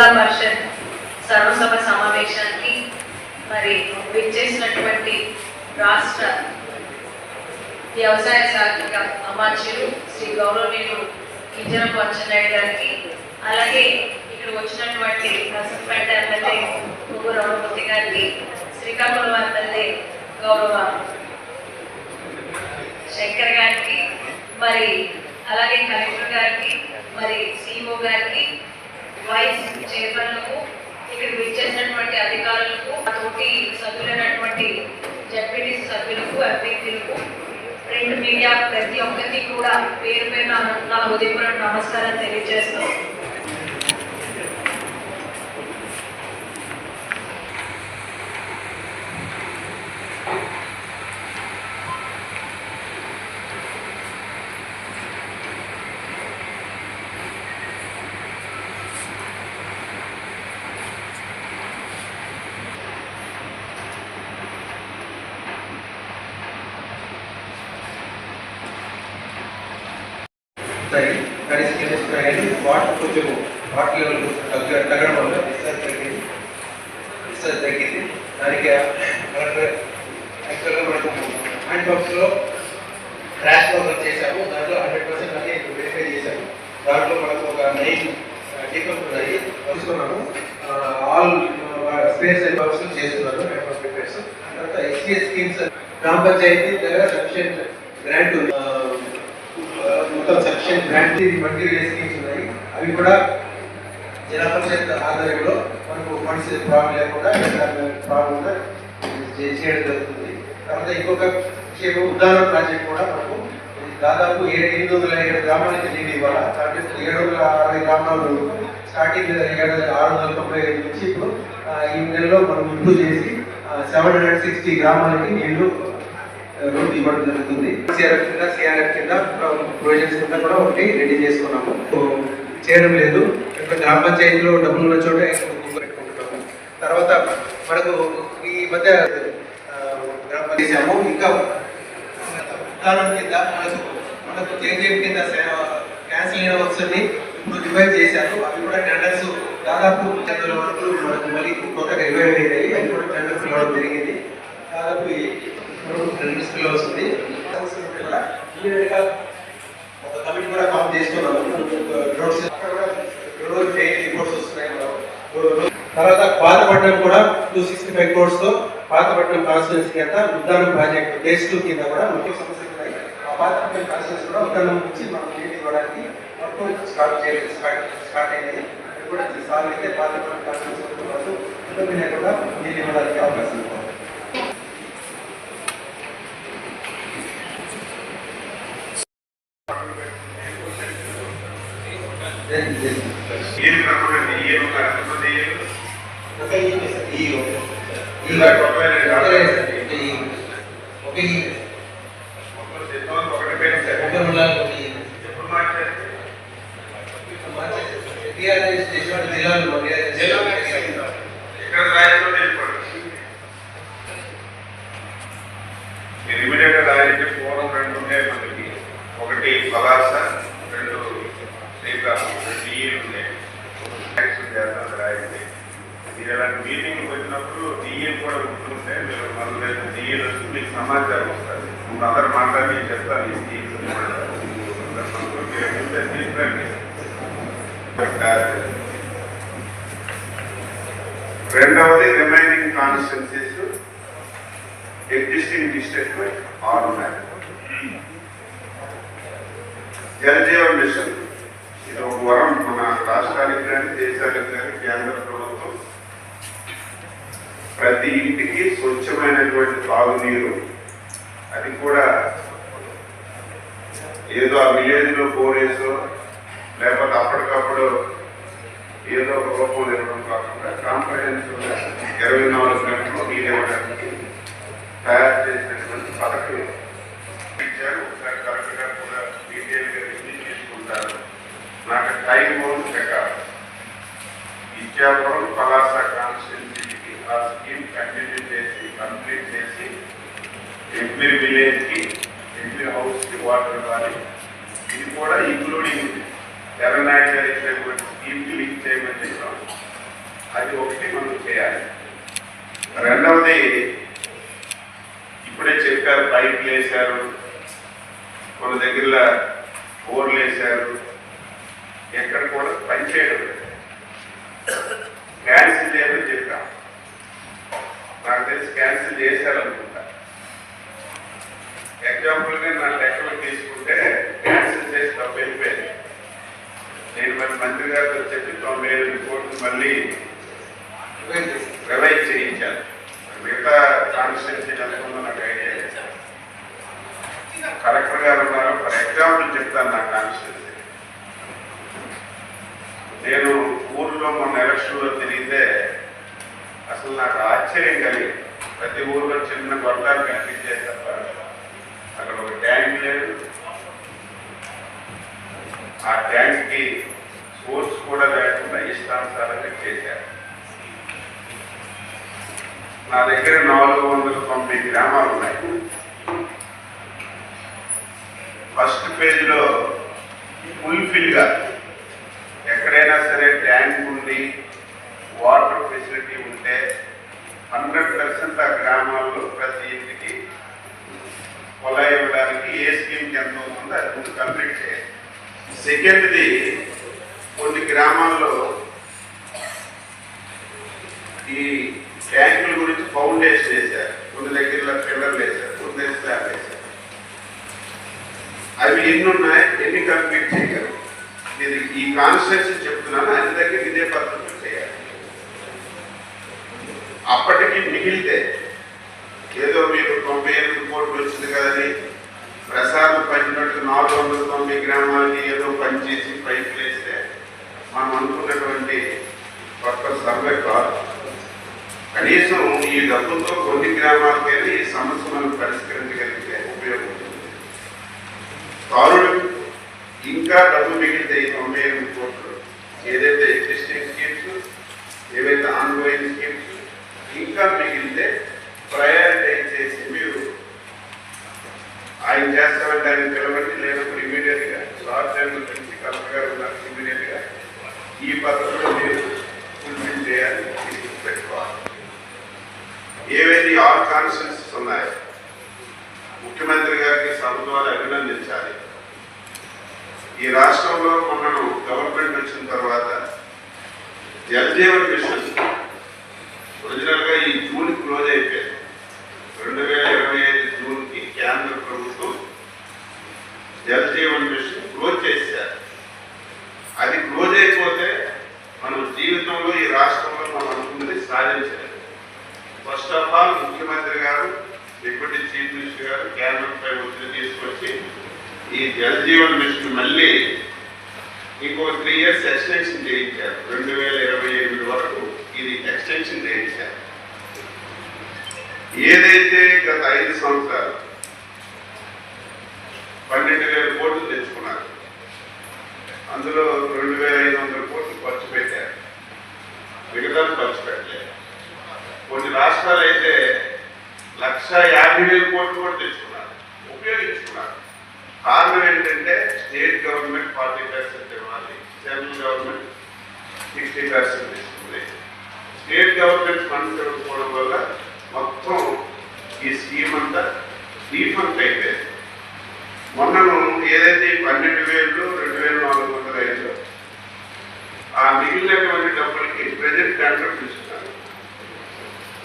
జిల్లా పరిషత్ సర్వసభ సమావేశానికి మరి విచ్చేసినటువంటి రాష్ట్ర వ్యవసాయ శాఖ అమాత్యులు శ్రీ గౌరవనీయులు కింజరం వచ్చనాయుడు గారికి అలాగే ఇక్కడ వచ్చినటువంటి నర్సంపేట ఎమ్మెల్యే ముగ్గురు రమణమూర్తి గారికి శ్రీకాకుళం ఎమ్మెల్యే గౌరవ శంకర్ గారికి మరి అలాగే కలెక్టర్ గారికి మరి సిఇఓ గారికి వైస్ చైర్మన్లకు ఇక్కడ విచ్చేసినటువంటి అధికారులకు తోటి సభ్యులైనటువంటి జడ్పీటీసీ సభ్యులకు అభ్యర్థులకు ప్రింట్ మీడియా ప్రతి ఒక్కరికి కూడా పేరు పేరు నా హృదయపూర్వక నమస్కారం తెలియజేస్తూ ఉంటాయి కనీస కింద వాటర్ కొంచెం వాటర్ లెవెల్ తగ్గ తగ్గడం వల్ల డిశ్చార్జ్ తగ్గింది డిశ్చార్జ్ తగ్గింది దానికి యాక్చువల్గా మనకు హ్యాండ్ బాక్స్లో క్రాష్ ప్రోగ్రామ్ చేశాము దాంట్లో హండ్రెడ్ పర్సెంట్ అన్ని వెరిఫై చేశాము దాంట్లో మనకు ఒక నైన్ డీకంప్ ఉన్నాయి వస్తున్నాము ఆల్ స్పేస్ అండ్ పంప్స్ చేస్తున్నారు హ్యాండ్ బాక్స్ రిపేర్స్ తర్వాత ఎస్సీఎస్ స్కీమ్స్ గ్రామ పంచాయతీ దగ్గర సఫిషియంట్ గ్రాంట్ ఉంది మొత్తం సెక్షన్ గ్రాంట్ మల్టీరియల్ స్కీమ్స్ ఉన్నాయి అవి కూడా జిల్లా పరిషత్ ఆధ్వర్యంలో మనకు ఫండ్స్ ప్రాబ్లం లేకుండా ప్రాబ్లంగా చేయడం జరుగుతుంది. తర్వాత ఇంకొక విషయం ఉదాహరణ ప్రాజెక్ట్ కూడా మనకు దాదాపు ఏడు ఎనిమిది వందల ఏడు గ్రామాలకి నీళ్ళు ఇవ్వాలి. కాబట్టి ఏడు వందల అరవై గ్రామాలు స్టార్టింగ్ ఏడు ఆరు వందల తొంభై ఐదు నుంచి ఇప్పుడు ఈ నెలలో మనం ఇంప్రూవ్ చేసి సెవెన్ హండ్రెడ్ సిక్స్టీ గ్రామాలకి నీళ్ళు రోడ్డు ఇవ్వడం జరుగుతుంది. సిఆర్ఎఫ్ కింద సిఆర్ఎఫ్ కింద ప్రొవిజన్స్ కింద కూడా ఒకటి రెడీ చేసుకున్నాము. చేయడం లేదు. ఇక్కడ గ్రామ పంచాయతీలో డబ్బులు ఉన్న చోట పెట్టుకుంటున్నాము. తర్వాత మనకు ఈ మధ్య గ్రామ చేసాము ఇంకా ఉదాహరణ కింద మనకు మనకు కేజీఎం కింద క్యాన్సిల్ అయిన వస్తుంది ఇప్పుడు రివైవ్ చేశారు. అవి కూడా టెండర్స్ దాదాపు చంద్రుల వరకు మనకు మళ్ళీ కొత్తగా రివైవ్ అయినాయి అవి కూడా టెండర్స్ ఇవ్వడం జరిగింది. దాదాపు టెండర్స్ వస్తుంది. కూడా ఒక కమిటీ కూడా ఫామ్ చేస్తున్నాము రోడ్స్ రోజు రిపోర్ట్స్ వస్తున్నాయి తర్వాత పాతపట్నం కూడా టూ సిక్స్టీ ఫైవ్ క్రోర్స్తో పాతపట్నం కాన్స్టిట్యూన్సీ కింద ఉద్దానం ప్రాజెక్ట్ ఫేజ్ టూ కింద కూడా ముఖ్య సమస్యలు ఉన్నాయి. ఆ పాతపట్నం కాన్స్టిట్యూన్సీ కూడా ఉద్దానం నుంచి మనం నీటి ఇవ్వడానికి మొత్తం స్టార్ట్ చేయలేదు. స్టార్ట్ స్టార్ట్ అయింది. కూడా సాల్వ్ అయితే పాతపట్నం కాన్స్టిట్యూన్సీ కూడా నీళ్ళు ఇవ్వడానికి అవకాశం ఉంది. ఏం కాకుండా ఏం కాకుండా ఏం ఒక ఈ ఈ ఒక ఈ ఇలా ఒకవేళ ఒక ఈ ఒక ఈ మొత్తం సిద్ధం ఒకటి పేరు సరే ఒక ఉండాలి ఒక ఈ ఎప్పుడు మార్చారు టీఆర్ఎస్ చేసిన జిల్లాలో జిల్లా ఇక్కడ రాయల్లో వెళ్ళిపోండి మీరు ఇమీడియట్గా రాయంటే పూర్వం రెండు ఉన్నాయి మనకి ఒకటి పలాస రెండు శ్రీకాకుళం రెండు డిఏలు ఉన్నాయి ట్యాక్స్ చేస్తాను రాయండి మీరు ఇలాంటి మీటింగ్కి వచ్చినప్పుడు డిఏ కూడా ఉంటుంటే మీరు మన డిఏలు వచ్చి మీకు సమాచారం వస్తుంది. ముందు అందరు మాట్లాడి నేను చెప్తాను ఈ స్కీమ్స్ మీరు తీసుకురండి రెండవది రిమైనింగ్ కాన్స్టిట్యున్సీస్ ఎగ్జిస్టింగ్ డిస్ట్రిక్ట్ ఆరు ఉన్నాయి జలజీవన్ మిషన్. ఇది ఒక వరం మన రాష్ట్రానికి కానీ దేశానికి కానీ కేంద్ర ప్రభుత్వం ప్రతి ఇంటికి స్వచ్ఛమైనటువంటి తాగునీరు. అది కూడా ఏదో ఆ విలేజ్లో పోరేసో లేకపోతే అప్పటికప్పుడు ఏదో ఒక రూపం ఇవ్వడం కాకుండా కాంప్రహెన్సివ్గా ఇరవై నాలుగు గంటలు నీళ్ళు ఇవ్వడానికి తయారు చేసినటువంటి పథకం ఇచ్చారు. ఒకసారి కరెక్ట్గా కూడా డీటెయిల్గా రివ్యూ చేసుకుంటారు. నాకు టైం ప్రకారం ఇచ్చాపురం పలాస కాన్స్ ఆ స్కీమ్ కంటిన్యూ చేసి కంప్లీట్ చేసి ఎవ్రీ విలేజ్కి ఎవ్రీ వాటర్ ఇవ్వాలి. ఇది కూడా ఇంక్లూడింగ్ తెలంగాణ గారు ఇచ్చినటువంటి స్కీమ్ లింక్ చేయమని చెప్పాం. అది ఒకటి మనం చేయాలి. రెండవది ఇప్పుడే చెప్పారు పైపులు వేశారు మన దగ్గర బోర్లు వేశారు. ఎక్కడ కూడా పనిచేయడం లేదు. క్యాన్సిల్ చేయమని చెప్పాం. నాకు తెలిసి క్యాన్సిల్ చేశారనుకుంటా. ఎగ్జాంపుల్గా నా లెక్కలు తీసుకుంటే క్యాన్సిల్ చేసి తప్ప వెళ్ళిపోయింది నేను మరి మంత్రి గారితో చెప్పి తొంభై ఐదు కోట్లు మళ్ళీ రివైజ్ చేయించాను. మిగతా కాన్స్టిట్యూన్సీ ఎంత నాకు ఐడియా లేదు. కలెక్టర్ గారు ఉన్నారు. ఫర్ ఎగ్జాంపుల్ చెప్తాను నా కాన్స్టిట్యూన్సీ. నేను ఊర్లో మొన్న ఎలక్షన్లో తిరిగితే అసలు నాకు ఆశ్చర్యం కలిగి ప్రతి ఊర్లో చిన్న గొట్టాలు కనిపించే తప్ప అక్కడ ఒక ట్యాంక్ లేదు. ఆ ట్యాంక్కి సోర్స్ కూడా లేకుండా ఇష్టానుసారంగా చేశారు. నా దగ్గర నాలుగు వందల తొంభై గ్రామాలు ఉన్నాయి. ఫస్ట్ పేజ్లో ఫుల్ఫిల్గా ఎక్కడైనా సరే ట్యాంక్ ఉండి వాటర్ అంటే హండ్రెడ్ పర్సెంట్ ఆ గ్రామాల్లో ప్రతి ఇంటికి కొలాయి ఇవ్వడానికి ఏ స్కీమ్ ఎంత అవుతుందో అది ముందు కంప్లీట్ చేయాలి. సెకండ్ది కొన్ని గ్రామాల్లో ఈ ట్యాంకుల గురించి ఫౌండేషన్ వేశారు. కొన్ని దగ్గరలో పిల్లర్లు వేశారు కొన్ని దగ్గర స్లాబ్ వేశారు. అవి ఎన్ని ఉన్నాయి? ఎన్ని కంప్లీట్ చేయగలరు నేను ఈ కాన్స్టిట్యూన్సీ చెప్తున్నాను. అన్ని దగ్గర ఇదే పద్ధతి అప్పటికి మిగిలితే ఏదో మీరు తొంభై ఎనిమిది కోట్లు వచ్చింది కదని ప్రసాదం పంచినట్టు నాలుగు వందల తొంభై గ్రామాలని ఏదో పనిచేసి పైకి వేస్తే మనం అనుకున్నటువంటి కొత్త సర్వే కాదు కనీసం ఈ డబ్బుతో కొన్ని గ్రామాలకైనా ఈ సమస్య మనం పరిష్కరించగలిగితే ఉపయోగపడుతుంది కారుడు ఇంకా డబ్బు మిగిలితే ఈ తొంభై ఎనిమిది కోట్లు ఏదైతే ఎగ్జిస్టింగ్ స్కీమ్స్ ఏవైతే ఆన్గోయింగ్ ఇంకా మిగిలితే ప్రయారిటైజ్ చేసి మీరు ఆయన చేస్తామంటే ఆయన పిలవండి. లేనప్పుడు ఇమీడియట్గా గా షార్ట్ టైం నుంచి కలెక్టర్ గారు ఉన్నారు ఇమీడియట్గా ఈ పద్ధతిలో మీరు ఫుల్ఫిల్ చేయాలి. పెట్టుకోవాలి. ఏవైతే ఆల్ కాన్స్టిట్యూన్సీస్ ఉన్నాయో ముఖ్యమంత్రి గారికి సభ ద్వారా అభినందించాలి. ఈ రాష్ట్రంలో మొన్నను గవర్నమెంట్ వచ్చిన తర్వాత జల్జీవన్ మిషన్ ఒరిజినల్గా ఈ జూన్ క్లోజ్ అయిపోయింది రెండు వేల ఇరవై ఐదు జూన్కి కేంద్ర ప్రభుత్వం జల్ జీవన్ మిషన్ క్లోజ్ చేశారు అది క్లోజ్ అయిపోతే మనం జీవితంలో ఈ రాష్ట్రంలో మనం అనుకున్నది సాధించలేదు. ఫస్ట్ ఆఫ్ ఆల్ ముఖ్యమంత్రి గారు డిప్యూటీ చీఫ్ మినిస్టర్ గారు కేంద్రంపై ఒత్తిడి తీసుకొచ్చి ఈ జల్ జీవన్ మిషన్ మళ్ళీ ఇంకో త్రీ ఇయర్స్ ఎక్స్టెన్షన్ చేయించారు. రెండు వేల ఇరవై ఐదు చేసింది ఎక్స్టెన్షన్ ఏదైతే గత ఐదు సంవత్సరాలు పన్నెండు వేల కోట్లు తెచ్చుకున్నారు అందులో రెండు వేల ఐదు వందల కోట్లు ఖర్చు పెట్టారు. మిగతా ఖర్చు పెట్టలేదు. కొన్ని రాష్ట్రాలు అయితే లక్ష యాభై వేల కోట్లు కూడా తెచ్చుకున్నారు ఉపయోగించుకున్నారు. కారణం ఏంటంటే స్టేట్ గవర్నమెంట్ ఫార్టీ పర్సెంట్ ఇవ్వాలి central government sixty percent state government funds ఇవ్వకపోవడం వల్ల మొత్తం ఈ స్కీమ్ అంతా డీఫండ్ అయిపోయింది. మొన్నను ఏదైతే పన్నెండు వేలు రెండు వేల నాలుగు వందల ఐదు ఆ మిగిలినటువంటి డబ్బులకి ప్రజెంట్ కాంట్రాక్ట్ ఇస్తున్నారు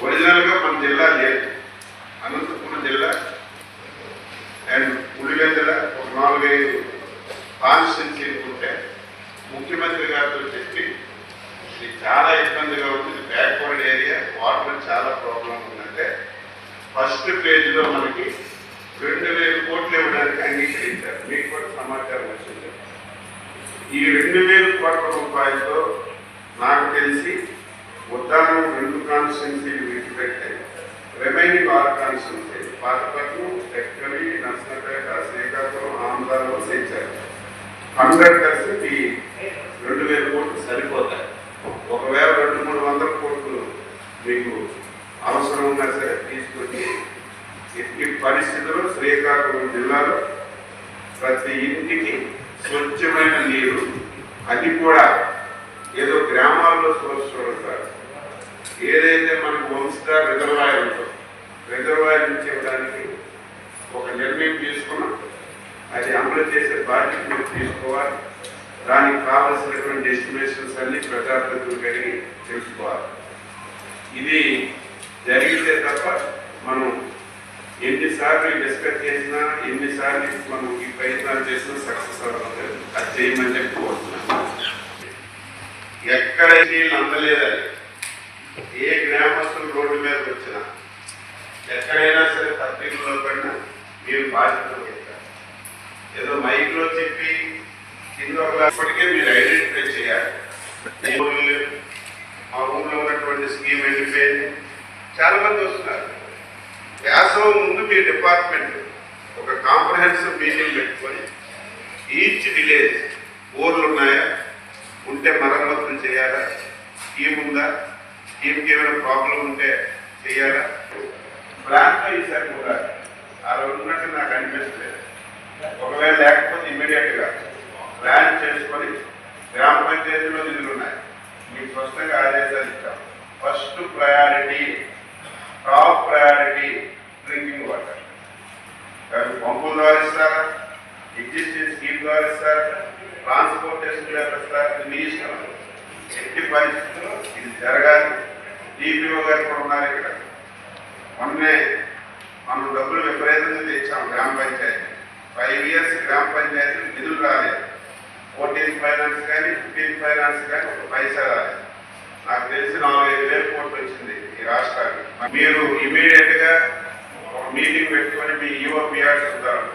ఒరిజినల్గా మన జిల్లా లేదు అనంతపురం జిల్లా అండ్ ఉడిగందల ఒక నాలుగైదు కాన్స్టిట్యున్సీ ఉంటే ముఖ్యమంత్రి గారితో చెప్పి ఇది చాలా ఇబ్బందిగా ఉంటుంది. బ్యాక్వర్డ్ ఏరియా వాటర్ చాలా ప్రాబ్లం ఉందంటే ఫస్ట్ పేజీలో మనకి రెండు వేల కోట్లు ఇవ్వడానికి అంగీకరించారు. మీకు కూడా సమాచారం వచ్చింది. ఈ రెండు వేల కోట్ల రూపాయలతో నాకు తెలిసి ఉద్దానం రెండు కాన్స్టిట్యున్సీలు విడిచిపెట్టాయి రెమైనింగ్ ఆరు కాన్స్టిట్యున్సీ పాతపట్నం టెక్కలి నర్సనపేట శ్రీకాకుళం ఆంధ్రాలో చేశారు హండ్రెడ్ పర్సెంట్ ఈ రెండు వేల కోట్లు సరిపోతాయి ఒకవేళ రెండు మూడు వందల కోట్లు మీకు అవసరం ఉన్నా సరే తీసుకొచ్చి ఇంటి పరిస్థితుల్లో శ్రీకాకుళం జిల్లాలో ప్రతి ఇంటికి స్వచ్ఛమైన నీరు అది కూడా ఏదో గ్రామాల్లో సోర్స్ ఏదైతే మనకు వంశగా రిజర్వాయర్ ఉందో రిజర్వాయర్ నుంచి ఇవ్వడానికి ఒక నిర్ణయం తీసుకున్నాం. అది అమలు చేసే బాధ్యత మీరు తీసుకోవాలి. దానికి కావలసినటువంటి డెస్టినేషన్స్ అన్ని ప్రజాప్రతినిధులు కలిగి తెలుసుకోవాలి. ఇది జరిగితే తప్ప మనం ఎన్నిసార్లు డిస్కస్ చేసినా ఎన్నిసార్లు మనం ఈ ప్రయత్నాలు చేసినా సక్సెస్ అవ్వలేదు అది చేయమని చెప్పి కోరుతున్నాను. ఎక్కడ నీళ్ళు అందలేదని ఏ గ్రామస్తులు రోడ్డు మీద వచ్చినా ఎక్కడైనా సరే పత్రికల్లో పడినా మీరు బాధ్యతలు పెట్టారు ఏదో మైక్లో చెప్పి కింద ఒక ఇప్పటికే మీరు ఐడెంటిఫై చేయాలి. మా ఊళ్ళో ఉన్నటువంటి స్కీమ్ వెళ్ళిపోయింది చాలా మంది వస్తున్నారు. వేసవం ముందు మీ డిపార్ట్మెంట్ ఒక కాంప్రహెన్సివ్ మీటింగ్ పెట్టుకొని ఈచ్ విలేజ్ ఊర్లు ఉన్నాయా ఉంటే మరమ్మతులు చేయాలా? స్కీమ్ ఉందా? స్కీమ్కి ఏమైనా ప్రాబ్లం ఉంటే చేయాలా? ప్లాన్లో ఈసారి కూడా ఆ రోజు ఉన్నట్టు నాకు అనిపించలేదు ఒకవేళ లేకపోతే ఇమీడియట్గా ప్లాన్ చేసుకొని గ్రామ పంచాయతీలో నిధులు ఉన్నాయి ఆదేశాలు ఇచ్చాం first priority top priority drinking water కానీ పంపుల ద్వారా ఇస్తారా ఎగ్జిస్టింగ్ స్కీమ్ ద్వారా ఇస్తారా ట్రాన్స్పోర్టేషన్ ద్వారా ఇస్తారా మీ ఇష్టం ఎట్టి పరిస్థితుల్లో ఇది జరగాలి. డిపిఓ గారు కూడా ఉన్నారు ఇక్కడ. మొన్నే మనం డబ్బులు విపరీతంగా తెచ్చాం గ్రామ పంచాయతీ. ఫైవ్ ఇయర్స్ గ్రామ పంచాయతీ నిధులు రాలేదు. ఫోర్టీన్ ఫైనాన్స్ కానీ ఫిఫ్టీన్ ఫైనాన్స్ కానీ ఒక పైసా రాలేదు. నాకు తెలిసి నాలుగైదు వేల కోట్లు వచ్చింది ఈ రాష్ట్రానికి. మీరు ఇమీడియట్గా ఒక మీటింగ్ పెట్టుకొని మీ యువ పిఆర్స్ ఉంటారు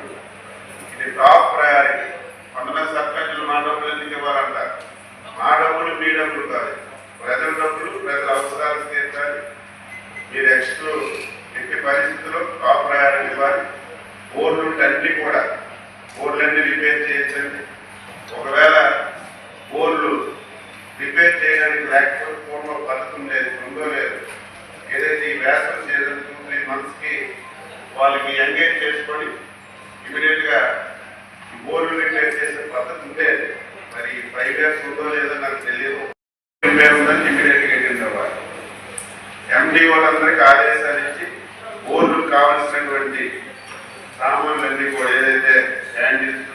ఇది టాప్ ప్రయారిటీ. కొంతమంది సర్పంచులు మా డబ్బులు ఎందుకు ఇవ్వాలంటారు మా డబ్బులు మీ డబ్బులు కాదు. ప్రజల డబ్బులు ప్రజల అవసరాలు తీర్చాలి. మీరు నెక్స్ట్ ఎట్టి పరిస్థితుల్లో టాప్ ప్రయారిటీ ఇవ్వాలి. బోర్డు అన్ని కూడా బోర్డులన్నీ రిపేర్ చేయించండి. ఒకవేళ బోర్లు రిపేర్ చేయడానికి లేకపోతే పూర్వ పథకం లేదు ఉందో లేదు. ఏదైతే ఈ వేసవి సీజన్ టూ త్రీ మంత్స్కి వాళ్ళకి ఎంగేజ్ చేసుకొని ఇమీడియట్గా ఈ బోర్లు రిపేర్ చేసే పద్ధతి ఉంటే మరి ఫైవ్ ఇయర్స్ ఉందో లేదో నాకు తెలియదు. ఉందని ఇమీడియట్గా అటెండ్ అవ్వాలి ఎండి వాళ్ళందరికీ ఆదేశాలు ఇచ్చి బోర్డు కావాల్సినటువంటి సామాన్లన్నీ కూడా ఏదైతే హ్యాండిల్స్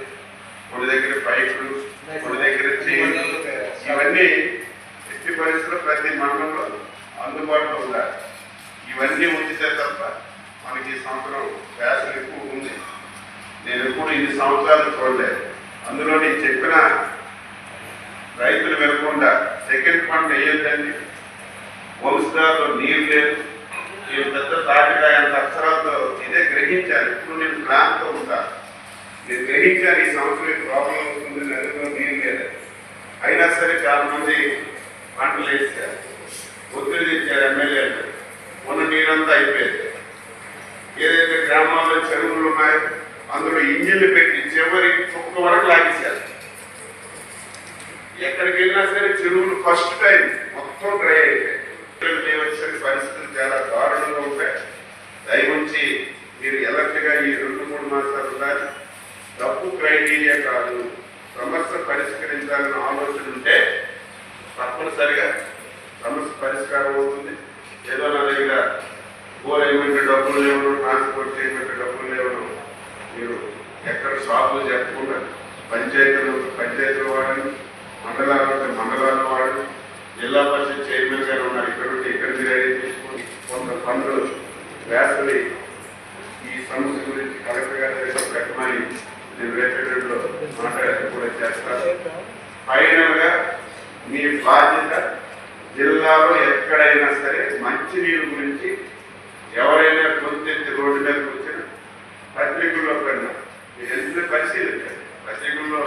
కొన్ని దగ్గర పైపులు కొన్ని దగ్గర చైన్లు ఇవన్నీ ఎట్టి ప్రతి మండలంలో అందుబాటులో ఉండాలి. ఇవన్నీ ఉంచితే తప్ప మనకి ఈ సంవత్సరం వ్యాసం ఎక్కువ ఉంది. నేను ఎప్పుడు ఇన్ని సంవత్సరాలు చూడలేదు. అందులో నేను చెప్పిన రైతులు వెళ్ళకుండా సెకండ్ పంట వేయొద్దండి. వంశధారలో నీరు లేదు. నేను పెద్ద తాటికాయ అంత అక్షరాలతో ఇదే గ్రహించాను ఇప్పుడు నేను ప్లాన్తో ఉంటాను నేను గ్రహించాను ఈ సంవత్సరం ఈ ప్రాబ్లం అవుతుంది నదిలో నీరు లేదు అయినా సరే చాలా మంది పంటలు వేసారు ఒత్తిడి తెచ్చారు ఎమ్మెల్యేలు ఉన్న నీరంతా అయిపోయింది ఏదైతే గ్రామాల్లో చెరువులు ఉన్నాయో అందులో ఇంజిన్లు పెట్టి చివరి చుక్క వరకు లాగేశారు. ఎక్కడికి వెళ్ళినా సరే చెరువులు ఫస్ట్ టైం మొత్తం డ్రై అయిపోయాయి. వచ్చే పరిస్థితులు చాలా దారుణంగా ఉంటాయి. దయవుంచి మీరు ఎలర్ట్గా ఈ రెండు మూడు మాసాలు ఉండాలి. తప్పు క్రైటీరియా కాదు. సమస్య పరిష్కరించాలని ఆలోచన ఉంటే తప్పనిసరిగా సమస్య పరిష్కారం అవుతుంది. ఏదో నా దగ్గర గోల్ ఏమంటే డబ్బులు లేవను ట్రాన్స్పోర్ట్ చేయమంటే డబ్బులు లేవను మీరు ఎక్కడ షాపులు చెప్పకుండా పంచాయతీలు పంచాయతీలు వాడిని మండలాలు మండలాలు వాడని జిల్లా పరిషత్ చైర్మన్ గారు ఉన్నారు. ఇక్కడ ఉంటే ఇక్కడ తీసుకొని కొంత పనులు వేసవి ఈ సమస్య గురించి కలెక్టర్ గారి దగ్గర పెట్టమని నేను రేపటిలో మాట్లాడేది కూడా చేస్తాను. ఫైనల్గా మీ బాధ్యత జిల్లాలో ఎక్కడైనా సరే మంచినీరు గురించి ఎవరైనా గొంతెత్తి రోడ్డు మీదకి వచ్చినా పత్రికల్లో కన్నా మీరు ఎంత పరిశీలించండి పత్రికల్లో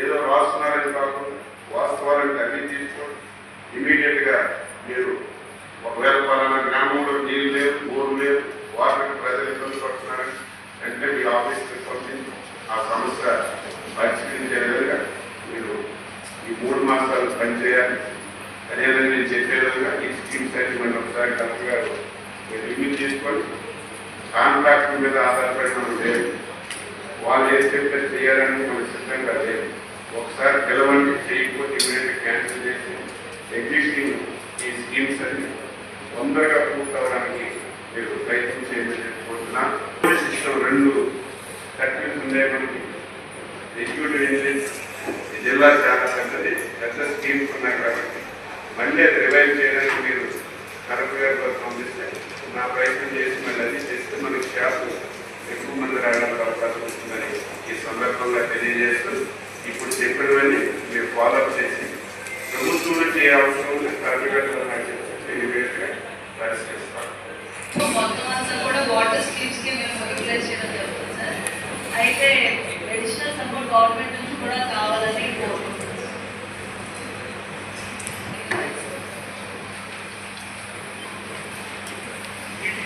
ఏదో రాస్తున్నారని కాకుండా వాస్తవాలను అన్ని తీసుకోండి. ఇమీడియట్గా మీరు ఒకవేళ పలానా గ్రామంలో నీళ్ళు లేదు బోర్డు లేదు వాటర్ ప్రజలు ఇబ్బంది పడుతున్నారని వెంటనే మీ ఆఫీస్కి పంపించి ఆ సమస్య పరిష్కరించే విధంగా మీరు ఈ మూడు మాసాలు పనిచేయాలి. అదేవిధంగా నేను చెప్పే విధంగా ఈ స్కీమ్స్ అన్ని మనం ఒకసారి కలెక్టర్ గారు మీరు రివ్యూ చేసుకొని కాంట్రాక్ట్ మీద ఆధారపడి మనం లేదు వాళ్ళు ఏం చెప్తే చేయాలని మన సిద్ధంగా లేదు ఒకసారి పిలవండి చేయకపోతే ఇమీడియట్ క్యాన్సిల్ చేసి ఎగ్జిస్టింగ్ ఈ స్కీమ్స్ అన్ని తొందరగా పూర్తవడానికి మీరు ప్రయత్నం చేయమని చెప్పుకుంటున్నా సిస్టమ్ రెండు సర్టిఫికెట్స్ ఉన్నాయి మనకి. ఎగ్జిక్యూటివ్ ఇంజనీర్ ఈ జిల్లా చాలా పెద్దది. పెద్ద స్కీమ్స్ ఉన్నాయి కాబట్టి మళ్ళీ అది రివైవ్ చేయడానికి మీరు కరెక్ట్గా గారితో పంపిస్తే నా ప్రయత్నం చేసి మళ్ళీ అది చేస్తే మనకి స్టాఫ్ ఎక్కువ మంది రావడానికి అవకాశం వస్తుందని ఈ సందర్భంగా తెలియజేస్తూ ఇప్పుడు చెప్పినవన్నీ మీరు ఫాలోఅప్ చేసి ప్రభుత్వం నుంచి ఏ అవసరం ఉంటే కలెక్టర్ గారితో నాకు చెప్తే ఇమీడియట్గా పరిష్కరిస్తాను మొత్తం అంతా కూడా వాటర్ స్కీమ్స్కి మేము యూటిలైజ్ చేయడం జరుగుతుంది సార్ అయితే అడిషనల్ సపోర్ట్ గవర్నమెంట్ నుంచి కూడా కావాలని కోరుకుంటున్నాం సార్.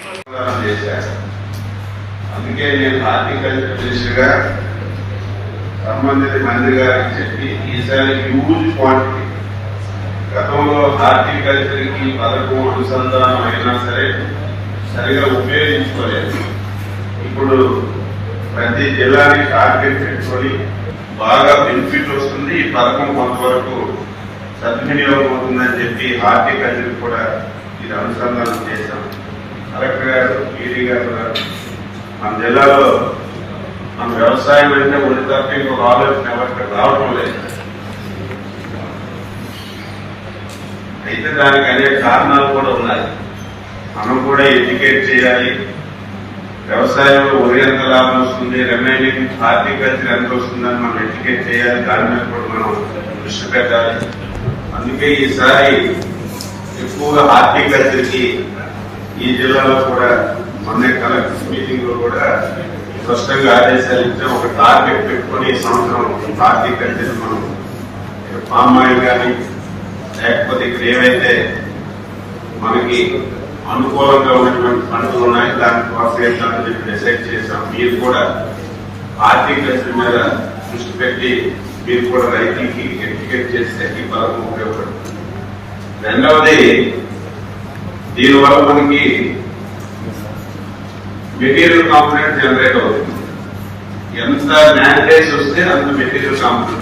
ప్రదానం చేశారు అందుకే నేను హార్టికల్చర్ మినిస్టర్గా సంబంధిత మంత్రి గారికి చెప్పి ఈసారి హ్యూజ్ క్వాంటిటీ గతంలో హార్టికల్చర్కి పథకం అనుసంధానం అయినా సరే సరిగా ఉపయోగించుకోలేదు. ఇప్పుడు ప్రతి జిల్లాని టార్గెట్ పెట్టుకొని బాగా బెనిఫిట్ వస్తుంది. ఈ పథకం కొంతవరకు సద్వినియోగం అవుతుందని చెప్పి హార్టికల్చర్ కూడా ఇది అనుసంధానం చేశాం. కలెక్టర్ గారు ఈడీ గారు మన జిల్లాలో మన వ్యవసాయం అంటే ఉండి తప్ప ఇంకొక ఆలోచన ఎవరికి రావటం లేదు. అయితే దానికి అనేక కారణాలు కూడా ఉన్నాయి. మనం కూడా ఎడ్యుకేట్ చేయాలి. వ్యవసాయంలో వరి ఎంత లాభం వస్తుంది రిమైనింగ్ హార్టికల్చర్ ఎంత వస్తుందని మనం ఎడ్యుకేట్ చేయాలి. దాని మీద కూడా మనం దృష్టి పెట్టాలి. అందుకే ఈసారి ఎక్కువగా హార్టికల్చర్కి ఈ జిల్లాలో కూడా మొన్న కలెక్టర్ మీటింగ్లో కూడా స్పష్టంగా ఆదేశాలు ఇచ్చాం. ఒక టార్గెట్ పెట్టుకొని ఈ సంవత్సరం అంటే మనం పామ్ ఆయిల్ కానీ లేకపోతే ఇక్కడ ఏవైతే మనకి అనుకూలంగా ఉన్నటువంటి పంటలు ఉన్నాయి దాన్ని ప్రోత్సహించాలని చెప్పి డిసైడ్ చేశాం. మీరు కూడా హార్టికల్చర్ మీద దృష్టి పెట్టి మీరు కూడా రైతులకి ఎడ్యుకేట్ చేస్తే ఈ పథకం ఉపయోగపడుతుంది. రెండవది దీనివల్ల మనకి మెటీరియల్ కాంపనెంట్ జనరేట్ అవుతుంది ఎంత మ్యాండేట్స్ వస్తే అంత మెటీరియల్ కాంపనెంట్